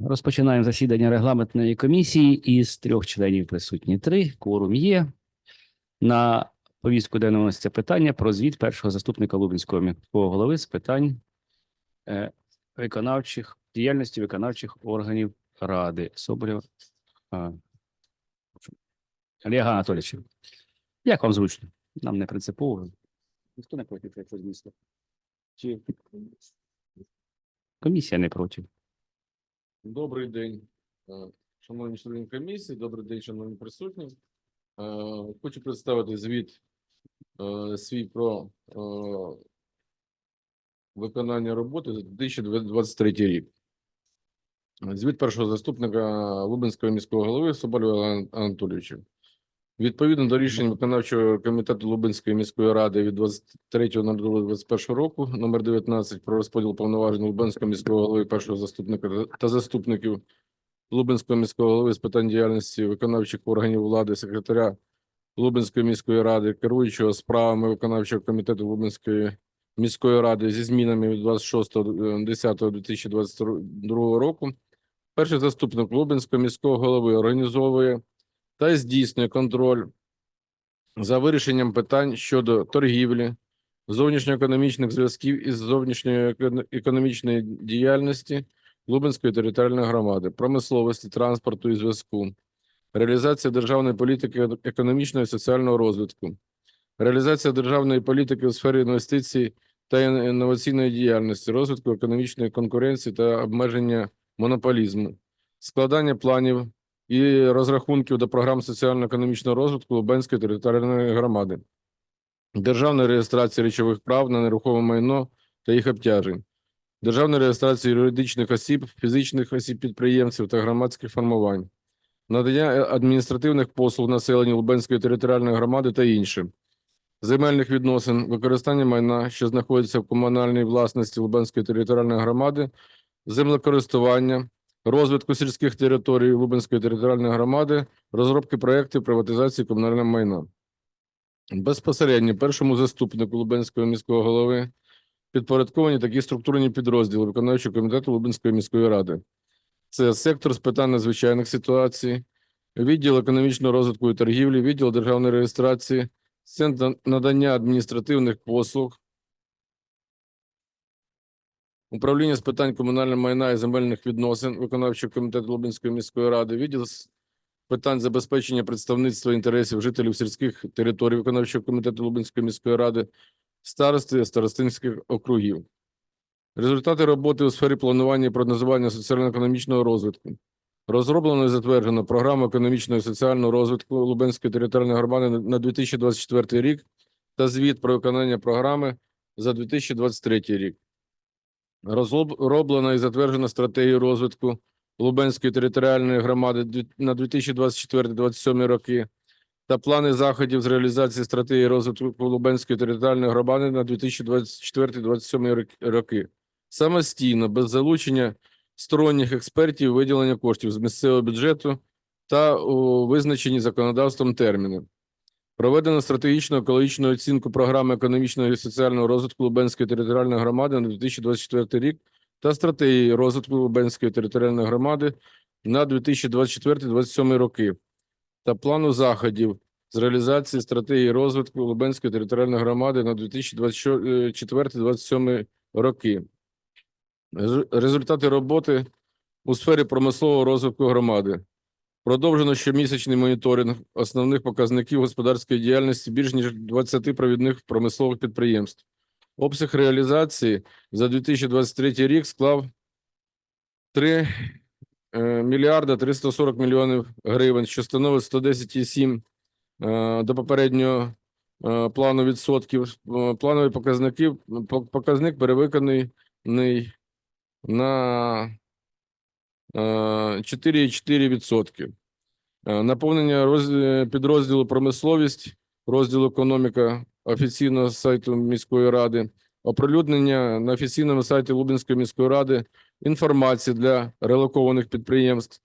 Розпочинаємо засідання регламентної комісії із трьох членів присутні три. Кворум є. На повістку денного виноситься питання про звіт першого заступника Лубенського міського голови з питань е, виконавчих діяльності виконавчих органів ради. Соболєв а, Олега Анатолійовича. Як вам зручно? Нам не принципово. Ніхто не проти якщо міста? Чи комісія не проти? Добрий день, е, шановні члени комісії, добрий день, шановні присутні. Е, Хочу представити звіт е, свій про виконання роботи за 2023 рік. Звіт першого заступника Лубенського міського голови Соболєва Анатолійовича. Відповідно до рішень виконавчого комітету Лубенської міської ради від 23.02.21 року, номер 19 про розподіл повноважень Лубенського міського голови, першого заступника та- заступників Лубенського міського голови з питань діяльності виконавчих органів влади, секретаря Лубенської міської ради, керуючого справами виконавчого комітету Лубенської міської ради зі змінами від 26.10.2022 року. Перший заступник Лубенського міського голови організовує та здійснює контроль за вирішенням питань щодо торгівлі, зовнішньоекономічних зв'язків із зовнішньої економічної діяльності Лубенської територіальної громади, промисловості, транспорту і зв'язку, реалізація державної політики економічного і соціального розвитку, реалізація державної політики у сфері інвестицій та інноваційної діяльності, розвитку економічної конкуренції та обмеження монополізму, складання планів і розрахунків до програм соціально-економічного розвитку Лубенської територіальної громади, державної реєстрації речових прав на нерухоме майно та їх обтяжень, державної реєстрації юридичних осіб, фізичних осіб підприємців та громадських формувань, надання адміністративних послуг населенню Лубенської територіальної громади та інше, земельних відносин, використання майна, що знаходиться в комунальній власності Лубенської територіальної громади, землекористування, розвитку сільських територій Лубенської територіальної громади, розробки проєктів приватизації комунального майна. Безпосередньо першому заступнику Лубенського міського голови підпорядковані такі структурні підрозділи виконавчого комітету Лубенської міської ради. Це сектор з питань надзвичайних ситуацій, відділ економічного розвитку і торгівлі, відділ державної реєстрації, центр надання адміністративних послуг, управління з питань комунального майна і земельних відносин виконавчого комітету Лубенської міської ради, відділ з питань забезпечення представництва інтересів жителів сільських територій виконавчого комітету Лубенської міської ради, старости старостинських округів. Результати роботи у сфері планування і прогнозування соціально-економічного розвитку. Розроблено і затверджено програму економічного і соціального розвитку Лубенської територіальної громади на- на 2024 рік та звіт про виконання програми за 2023 рік. Розроблена і затверджена стратегія розвитку Лубенської територіальної громади на 2024-2027 роки та плани заходів з реалізації стратегії розвитку Лубенської територіальної громади на 2024-2027 роки. Самостійно, без залучення сторонніх експертів, виділення коштів з місцевого бюджету та у визначені законодавством терміни. Проведено стратегічну екологічну оцінку програми економічного і соціального розвитку Лубенської територіальної громади на 2024 рік та стратегії розвитку Лубенської територіальної громади на 2024-2027 роки та плану заходів з реалізації стратегії розвитку Лубенської територіальної громади на 2024-2027 роки. Результати роботи у сфері промислового розвитку громади. Продовжено щомісячний моніторинг основних показників господарської діяльності більш ніж 20 провідних промислових підприємств. Обсяг реалізації за 2023 рік склав 3 е, мільярда 340 мільйонів гривень, що становить 110,7 е, до попереднього е, плану відсотків. Планові показники, по- показник перевиконаний на е, 4,4%. Е, Наповнення е, підрозділу промисловість, розділу економіка офіційного сайту міської ради, оприлюднення на офіційному сайті Лубенської міської ради інформації для релокованих підприємств,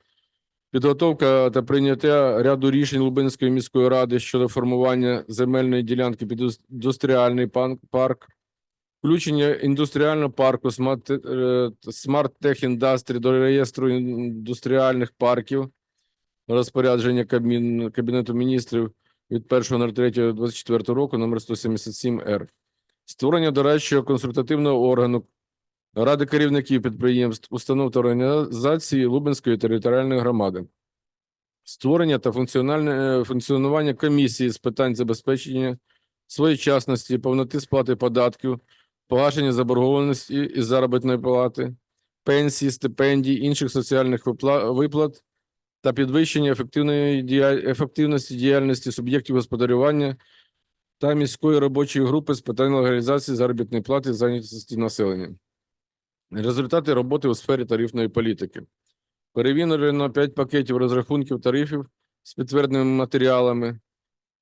підготовка та прийняття ряду рішень Лубенської міської ради щодо формування земельної ділянки під індустріальний парк, включення індустріального парку Smart Tech Industry до реєстру індустріальних парків розпорядження Кабмін, Кабінету міністрів від 1.03.24 року номер 177-Р. Створення дорадчого консультативного органу Ради керівників підприємств, установ та організацій Лубенської територіальної громади. Створення та е, функціонування комісії з питань забезпечення своєчасності, повноти сплати податків, погашення заборгованості із заробітної плати, пенсії, стипендій, інших соціальних випла- виплат та підвищення ефективної ефективності діяльності суб'єктів господарювання та міської робочої групи з питань легалізації заробітної плати зайнятості населення. Результати роботи у сфері тарифної політики. Перевірено 5 пакетів розрахунків тарифів з підтвердженими матеріалами.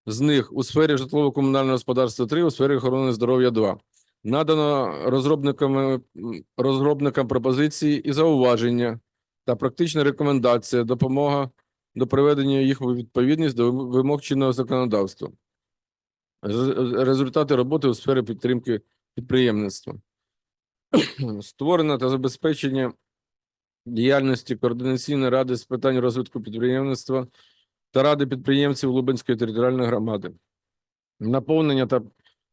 З них у сфері житлово-комунального господарства 3, у сфері охорони здоров'я 2. Надано розробниками, м, розробникам пропозиції і зауваження та практична рекомендація, допомога до приведення їх у відповідність до вимог чинного законодавства. Результати роботи у сфері підтримки підприємництва. Створено та забезпечення діяльності Координаційної ради з питань розвитку підприємництва та ради підприємців Лубенської територіальної громади. Наповнення та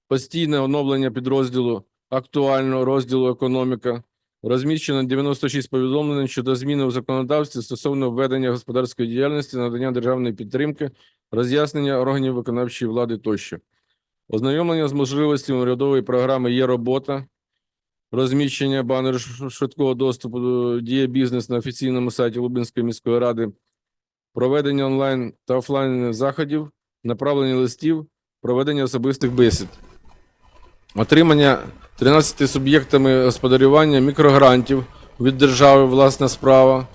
постійне оновлення підрозділу актуального розділу економіка. Розміщено 96 повідомлень щодо зміни у законодавстві стосовно введення господарської діяльності, надання державної підтримки, роз'яснення органів виконавчої влади тощо. Ознайомлення з можливостями урядової програми є робота, розміщення банеру швидкого доступу до діє бізнес на офіційному сайті Лубенської міської ради, проведення онлайн та офлайн заходів, направлення листів, проведення особистих бесід, отримання 13 суб'єктами господарювання мікрогрантів від держави власна справа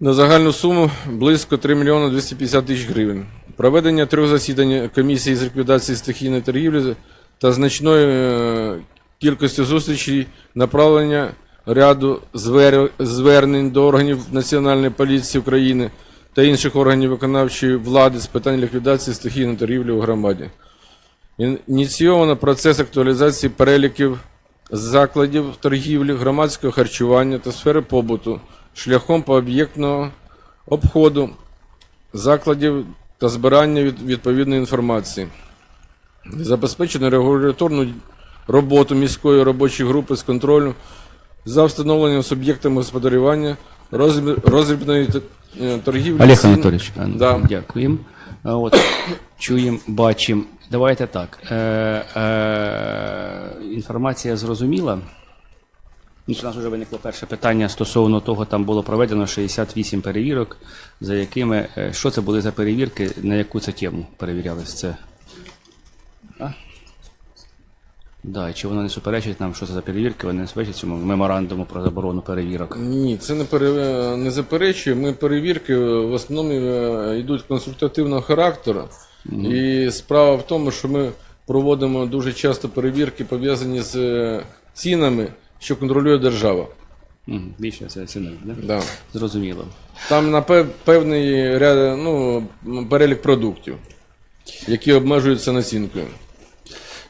на загальну суму близько 3 мільйони 250 тисяч гривень. Проведення трьох засідань комісії з ліквідації стихійної торгівлі та значної е, кількості зустрічей, направлення ряду звер- звернень до органів Національної поліції України та інших органів виконавчої влади з питань ліквідації стихійної торгівлі у громаді. Ін- Ініційовано процес актуалізації переліків закладів торгівлі, громадського харчування та сфери побуту шляхом пооб'єктного обходу закладів та збирання відповідної інформації. Забезпечено регуляторну роботу міської робочої групи з контролю за встановленням суб'єктами господарювання т- е, торгівлі. Олег Анатолійович, Да. дякуємо. От, чуємо, бачимо. Давайте так. Е, е, інформація зрозуміла. Ну, У нас вже виникло перше питання стосовно того, там було проведено 68 перевірок, за якими, е, що це були за перевірки, на яку це тему перевірялись це? А? Да, чи воно не суперечить нам, що це за перевірки, вони не суперечать цьому меморандуму про заборону перевірок? Ні, це не, пере... не заперечує. Ми перевірки в основному е, йдуть консультативного характеру. І справа в тому, що ми проводимо дуже часто перевірки, пов'язані з е, цінами, що контролює держава. Мгм, Більше це ціни, да? Да. Зрозуміло. Там на пев- певний ряд, ну, перелік продуктів, які обмежуються націнкою.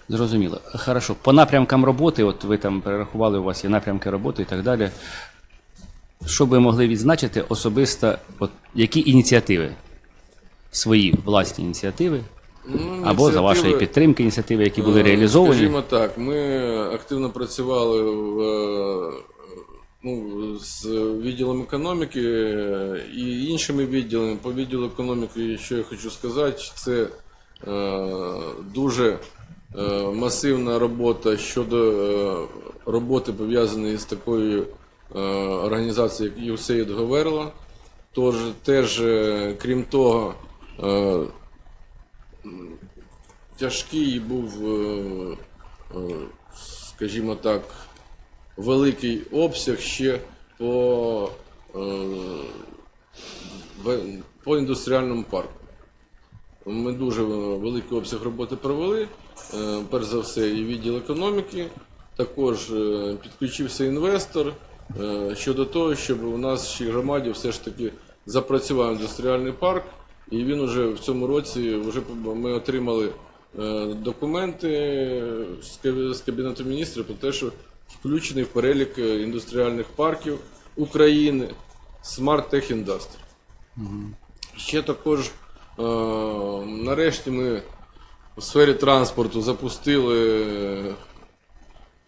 Зрозуміло. Хорошо. По напрямкам роботи, от ви там перерахували, у вас є напрямки роботи і так далі. Що б ви могли відзначити особисто, от, які ініціативи? Свої власні ініціативи, Ну, або за вашої підтримки ініціативи, які були Е, реалізовані. Скажімо так, ми активно працювали в, е, ну, з відділом економіки і іншими відділами. По відділу економіки, що я хочу сказати, це е, дуже е, масивна робота щодо е, роботи пов'язаної з такою е, організацією, як USAID Говерла. Тож теж, е, крім того, е, тяжкий був, е, е, скажімо так, великий обсяг ще по, по індустріальному парку. Ми дуже великий обсяг роботи провели. Перш за все, і відділ економіки. Також підключився інвестор щодо того, щоб у нас ще громаді все ж таки запрацював індустріальний парк. І він уже в цьому році вже ми отримали е, документи з Кабінету міністрів про те, що включений в перелік е, індустріальних парків України Smart Tech Industry. Ще також е, нарешті ми у сфері транспорту запустили,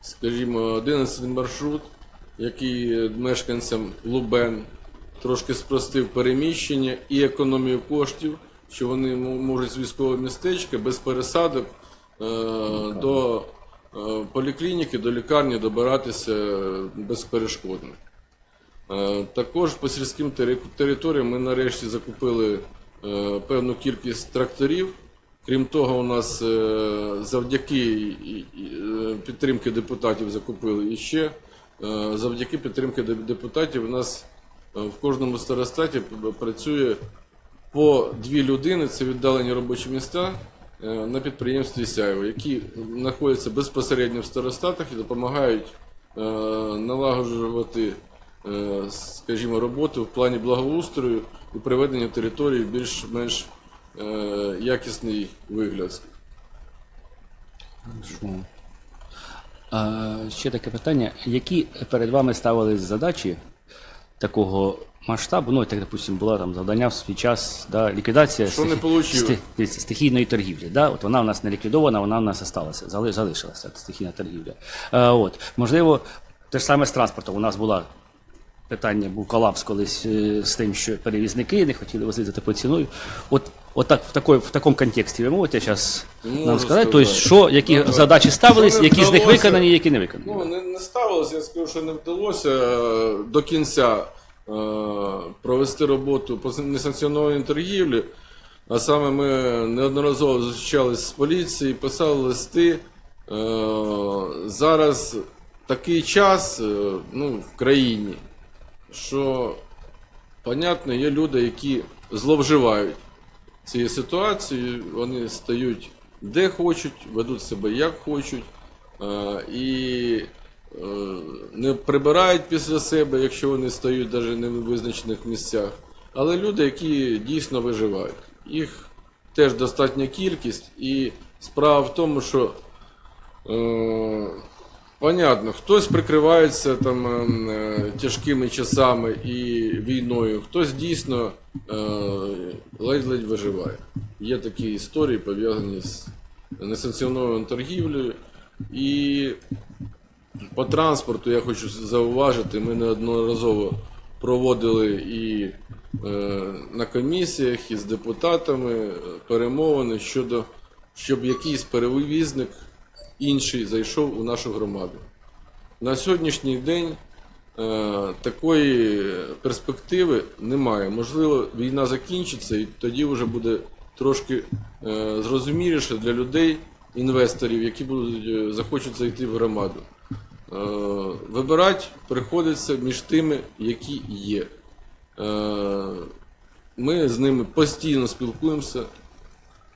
скажімо, 11 маршрут, який мешканцям Лубен трошки спростив переміщення і економію коштів, що вони можуть з військового містечка без пересадок е, до е, поліклініки, до лікарні добиратися безперешкодно. Е, Також по сільським територіям ми нарешті закупили е, певну кількість тракторів. Крім того, у нас е, завдяки підтримки депутатів закупили і ще завдяки підтримки депутатів у нас в кожному старостаті працює по дві людини, це віддалені робочі місця е, на підприємстві Сяєво, які знаходяться безпосередньо в старостатах і допомагають е, налагоджувати, е, скажімо, роботу в плані благоустрою і приведення території в більш-менш е, якісний вигляд. Ще таке питання. Які перед вами ставились задачі такого масштабу? Ну, так, допустим, була там завдання в свій час, да, ліквідація Що не стихі- сти- дивіться, стихійної торгівлі. Да? От вона у нас не ліквідована, вона у нас залишилася, зали, залишилася стихійна торгівля. Е, от, можливо, те ж саме з транспортом. У нас була питання, був колапс колись е, з тим, що перевізники не хотіли возити за такою ціною. От, от так, в, такої, в такому контексті ви можете зараз Можу нам сказати, тобто, що, які Давай. задачі ставились, Що не які з них вдалося? виконані, які не виконані. Ну, не, не ставилося, я скажу, що не вдалося е, до кінця е, провести роботу по несанкціонованій торгівлі. А саме ми неодноразово зустрічалися з поліцією, писали листи. Е, зараз такий час е, ну, в країні, що, понятно, є люди, які зловживають цією ситуацією, вони стають де хочуть, ведуть себе як хочуть, е, і е, не прибирають після себе, якщо вони стають навіть не в визначених місцях. Але люди, які дійсно виживають, їх теж достатня кількість, і справа в тому, що Е, Понятно, хтось прикривається там ем, е, тяжкими часами і війною, хтось дійсно е, ледь-ледь виживає. Є такі історії пов'язані з несанкціонованою торгівлею. І по транспорту я хочу зауважити, ми неодноразово проводили і е, на комісіях, і з депутатами е, перемовини щодо, щоб якийсь перевізник інший зайшов у нашу громаду. На сьогоднішній день е, такої перспективи немає. Можливо, війна закінчиться, і тоді вже буде трошки е, зрозуміліше для людей, інвесторів, які будуть е, захочуть зайти в громаду. Вибирати приходиться між тими, які є. Ми з ними постійно спілкуємося,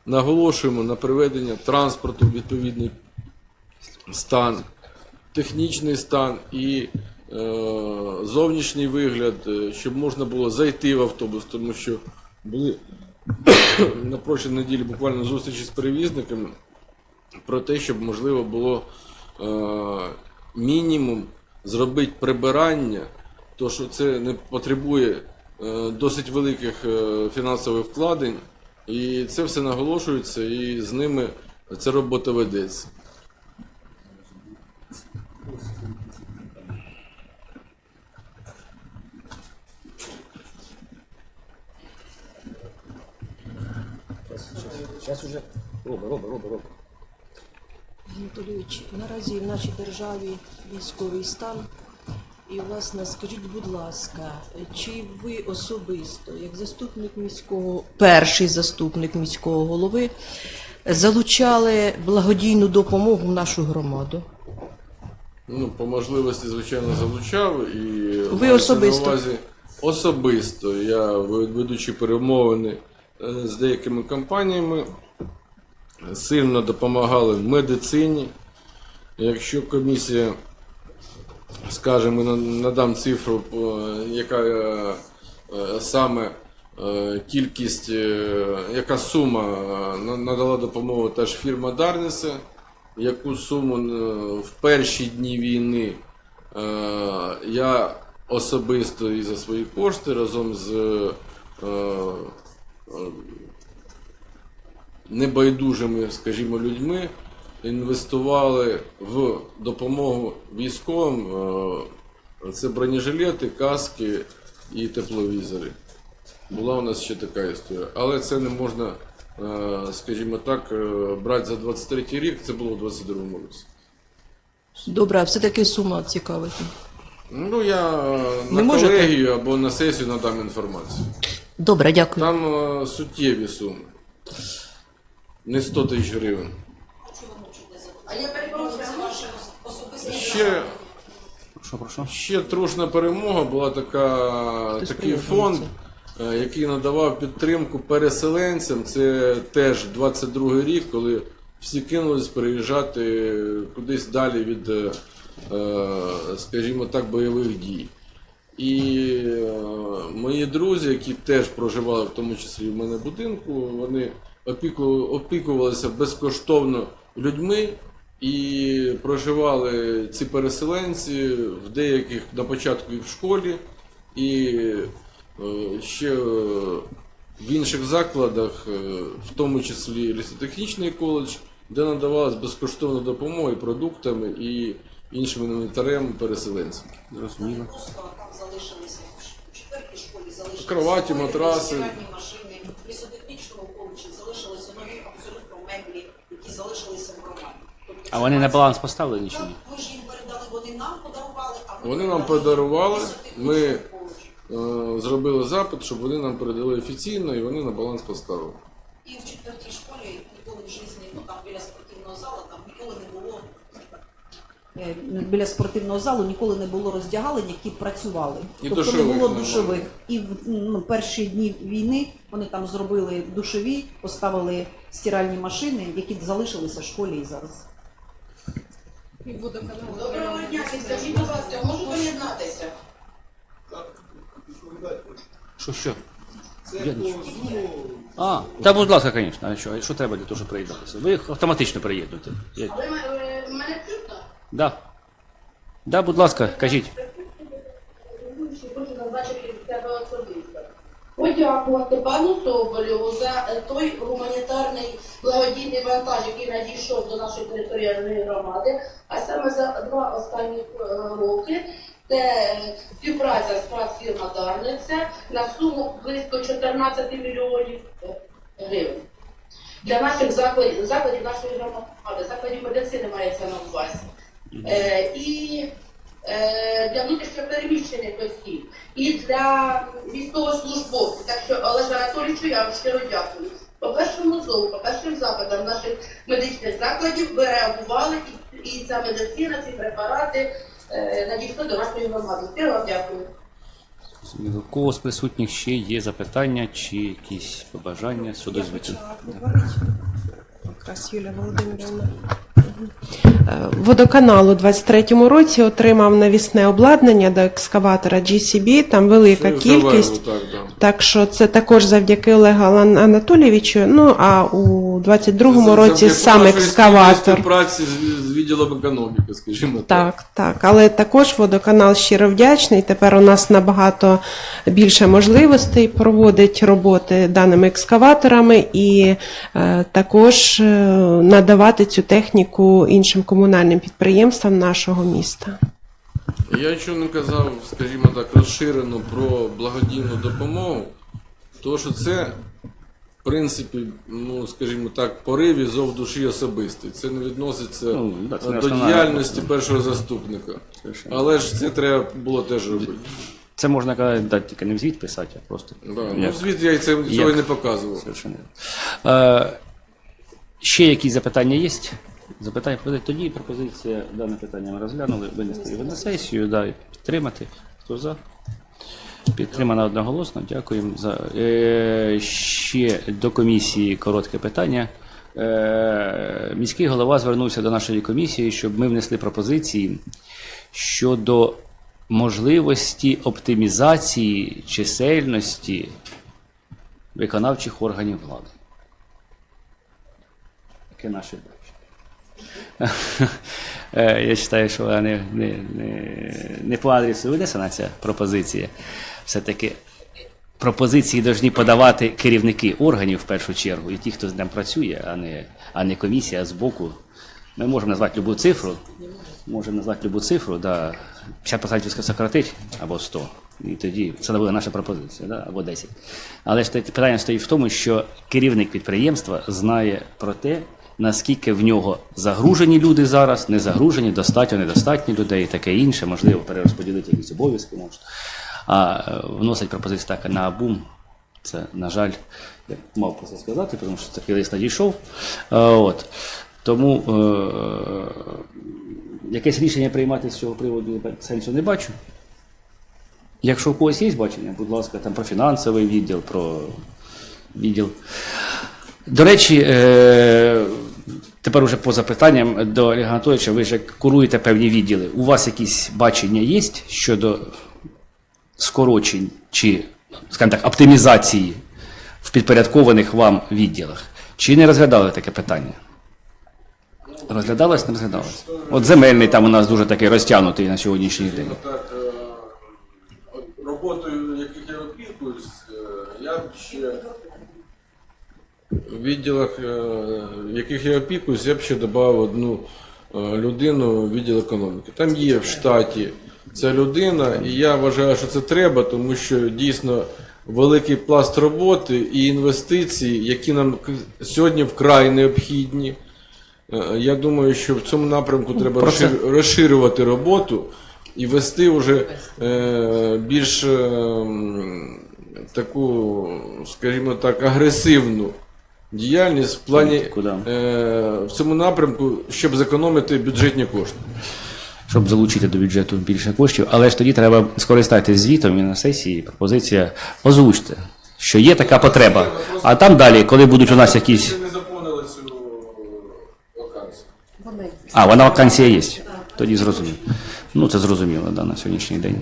наголошуємо на приведення транспорту в відповідний стан, технічний стан і е, зовнішній вигляд, е, щоб можна було зайти в автобус, тому що були на прошлій неділі буквально зустрічі з перевізниками про те, щоб можливо було е, мінімум зробити прибирання, то що це не потребує е, досить великих е, фінансових вкладень, і це все наголошується, і з ними ця робота ведеться. Зараз уже роби, роби, роби, роби. Анатолійович, наразі в нашій державі військовий стан. І, власне, скажіть, будь ласка, чи ви особисто, як заступник міського, перший заступник міського голови, залучали благодійну допомогу в нашу громаду? Ну, по можливості, звичайно, залучав і Ви особисто? на увазі особисто. Я ведучи перемовини з деякими компаніями, сильно допомагали в медицині. Якщо комісія на- надам цифру, яка е, е, саме е, кількість, е, яка сума е, надала допомогу теж фірма Дарнисе, яку суму е, в перші дні війни е, я особисто і за свої кошти разом з е, е, небайдужими, скажімо, людьми інвестували в допомогу військовим. е, Це бронежилети, каски і тепловізори. Була у нас ще така історія. Але це не можна, е, скажімо так, е, брати за 23 рік, це було в 22 році. Добре, а все-таки сума цікавить. Ну, я е, Не на можете? колегію або на сесію надам інформацію. Добре, дякую. Там е, суттєві суми. Не 100 тисяч гривень. А я перепрошую, це ваше особисте Ще, Прошу, прошу. ще трушна перемога була така, такий фонд, е, який надавав підтримку переселенцям. Це теж 22 рік, коли всі кинулись переїжджати кудись далі від, е, е, скажімо так, бойових дій. І е, мої друзі, які теж проживали, в тому числі в мене будинку, вони опіку- опікувалися безкоштовно людьми і проживали ці переселенці в деяких на початку і в школі, і е, ще в інших закладах, е, в тому числі лісотехнічний коледж, де надавалась безкоштовна допомога і продуктами і іншим інвентарем переселенцям. Зрозуміло. там залишилися в четвертій школі залишилися Кроваті, столики, матраси. стиральні машини, в лісотехнічному коледжі залишилися нові абсолютно меблі, які залишилися в громаді. Тобто А вони на баланс поставлені чи ні? Ми ж їм передали, вони нам подарували, а ми Вони нам передали подарували, лісотехнічному ми- коледжу. Е, Зробили запит, щоб вони нам передали офіційно і вони на баланс поставили. І в четвертій школі ніколи в житті, ну там біля спортивного залу, там ніколи не було Е, біля спортивного залу ніколи не було роздягалень, які працювали. І тобто душових не було душових. І в ну, перші дні війни вони там зробили душові, поставили стиральні машини, які залишилися в школі і зараз. Доброго дня, підскажіть, будь ласка, можу поєднатися? Що, що? Я нічого. А, та будь ласка, звісно. А що, що треба для того, щоб приєднатися? Ви їх автоматично приєднуєте. Я... Ви мене чутно? Да. Да, будь ласка, кажіть. Подякувати пану Соболєву за той гуманітарний благодійний вантаж, який надійшов до нашої територіальної громади, а саме за два останні е, роки. Це співпраця з працфірма Дарниця на суму близько 14 мільйонів е, гривень. Для наших закладів, закладів нашої громади, закладів медицини мається на увазі. Е, і е, для внутрішньопереміщених осіб, і для військовослужбовців. Так що, Олеже Анатолійовичу, я вам щиро дякую. По першому зову, по першим запитам наших медичних закладів ви реагували, і, і ця медицина, ці препарати е, надійшли до нашої громади. Щиро вам дякую. У кого з присутніх ще є запитання чи якісь побажання щодо звіту? Якраз Юлія Володимирівна. Е, Водоканал у 23-му році отримав навісне обладнання до екскаватора GCB, там велика Це кількість. так, да. Так що це також завдяки Олегу Анатолійовичу. Ну а у 22-му році сам екскаватор. Праці з відділом економіки, скажімо так. Так, так. Але також водоканал щиро вдячний. Тепер у нас набагато більше можливостей проводить роботи даними екскаваторами і е, також е, надавати цю техніку іншим комунальним підприємствам нашого міста. Я що не казав, скажімо так, розширено про благодійну допомогу, тому що це, принципі, ну, скажімо так, порив і зов душі особистий. Це не відноситься Ну, да, це не до основна діяльності робота. першого заступника. Совершенно. Але ж це треба було теж робити. Це можна казати, да, тільки не в звіт писати, а просто. Да. Ну, як- звідти я це, цього і не показував. Совершенно. Е, ще якісь запитання є? Запитання тоді пропозиція дане питання ми розглянули, винести його на сесію, да, підтримати. Хто за? Підтримано одноголосно. Дякуємо за е, ще до комісії коротке питання. Е, міський голова звернувся до нашої комісії, щоб ми внесли пропозиції щодо можливості оптимізації чисельності виконавчих органів влади. Таке наше бачення. Е, Я вважаю, що не, не, не, не по адресу винесена ця пропозиція. Все-таки пропозиції повинні подавати керівники органів в першу чергу, і ті, хто з ним працює, а не, а не комісія з боку. Ми можемо назвати будь-яку цифру, можемо назвати будь-яку цифру, да, 50% сократить або 100. І тоді це буде наша пропозиція, да, або 10. Але ж питання стоїть в тому, що керівник підприємства знає про те, наскільки в нього загружені люди зараз, не загружені, достатньо, недостатньо людей таке інше, можливо, перерозподілити якісь обов'язки можна. А е, вносить пропозицію так на бум. Це, на жаль, я мав про це сказати, тому що такий лист надійшов. От. Тому е, якесь рішення приймати з цього приводу сенсу не бачу. Якщо у когось є бачення, будь ласка, там про фінансовий відділ, про відділ. До речі, е, тепер уже по запитанням до Олега Анатолійовича, ви ж куруєте певні відділи. У вас якісь бачення є щодо скорочень чи, скажімо так, оптимізації в підпорядкованих вам відділах? Чи не розглядали таке питання? Розглядалось, не розглядалось? От земельний там у нас дуже такий розтягнутий на сьогоднішній день. Так, е, роботою, яких я опікуюсь, е, я б ще в відділах, е, яких я опікуюсь, я б ще додав одну е, людину в відділ економіки. Там є в штаті ця людина, і я вважаю, що це треба, тому що дійсно великий пласт роботи і інвестицій, які нам сьогодні вкрай необхідні. Е, Я думаю, що в цьому напрямку треба про розширювати роботу і вести вже е, більш е, таку, скажімо так, агресивну діяльність в плані е, в цьому напрямку, щоб зекономити бюджетні кошти. Щоб залучити до бюджету більше коштів, але ж тоді треба скористатися звітом і на сесії пропозиція озвучте, що є така потреба. А там далі, коли будуть у нас якісь. не заповнили цю вакансію. А, вона вакансія є. Тоді зрозуміло. Ну, це зрозуміло, да, на сьогоднішній день.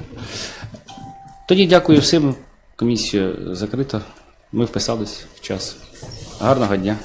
Тоді дякую всім. Комісія закрита. Ми вписались в час. Гарного дня.